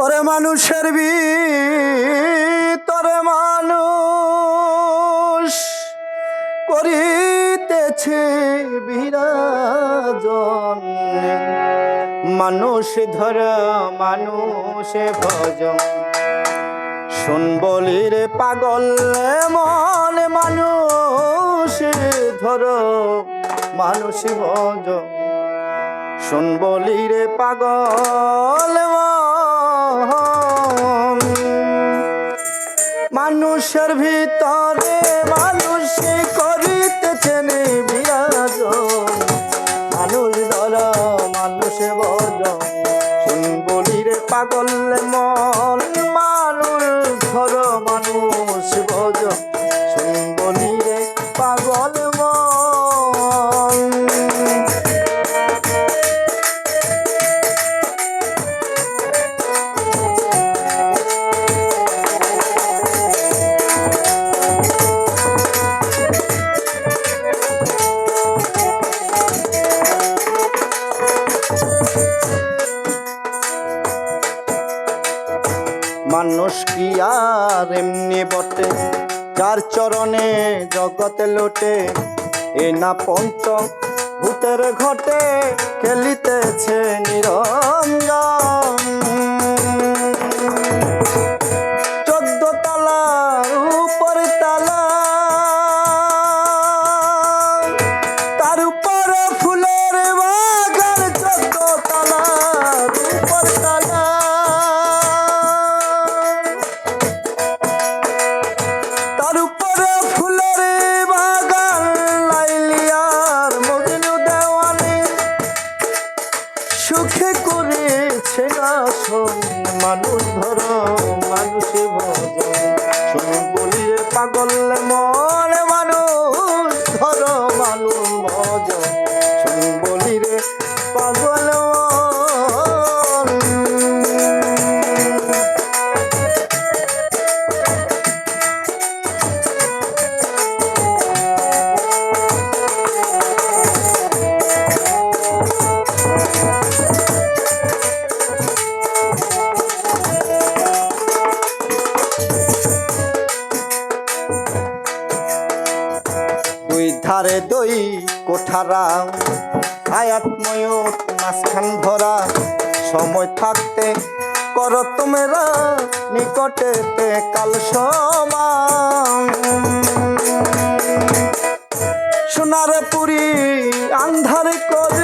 ওরে মানুষের ভিতরে মানুষ করিতেছে বিরাজন। মানুষ ধর, মানুষে ভজন। শুন বলি রে পাগল, মন মানুষ ধর, মানুষ ভজ শুন বলি রে পাগল মানুষের ভিতরে মানুষ করিতেছেন বিরাজ। মানুষ ধর মানুষে বজ বলির পাগল মন। মানুষ ধর, মানুষ বজ বলি মানুষ কি আর এমনি বটে? যার চরণে জগতে লোটে, এ না পঞ্চ ভূতের ঘটে, খেলিতেছে নিরঞ্জন। ধারে দই, কোঠারা। আয়াত ময়ূর মাঝখান ভরা সময় থাকতে কর তোমরা নিকটেতে কাল সমান। সোনার পুরী আন্ধার করে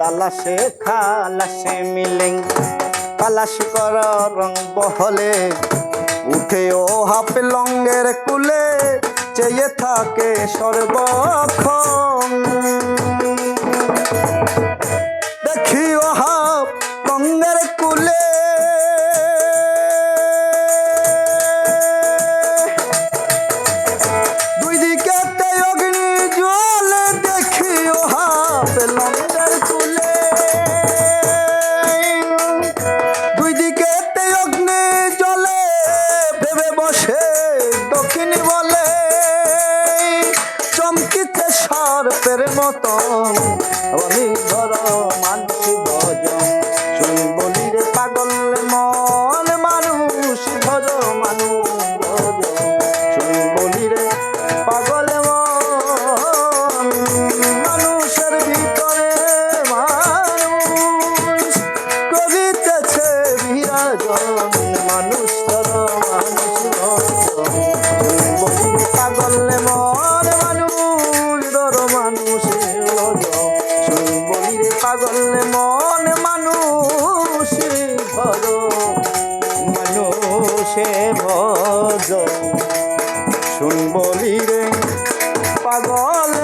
তালাশে খালাসে মিলেন তালাশ কর রং বহলে। উঠে ও হাফ লঙ্গের কুলে, চেয়ে থাকে সর্বক্ষণ। সর্পের মতন বলি ধর মানসি ভজন শুন বলি রে পাগল মন মানুষ ভজ মানুষ শুন বলি রে পাগল মন মানুষের ভিতরে মানুষ। কবিতা ছে বিরাজন মানুষ পাগল মন মানুষ ভর মানুষে ভজ শুন বলি রে পাগল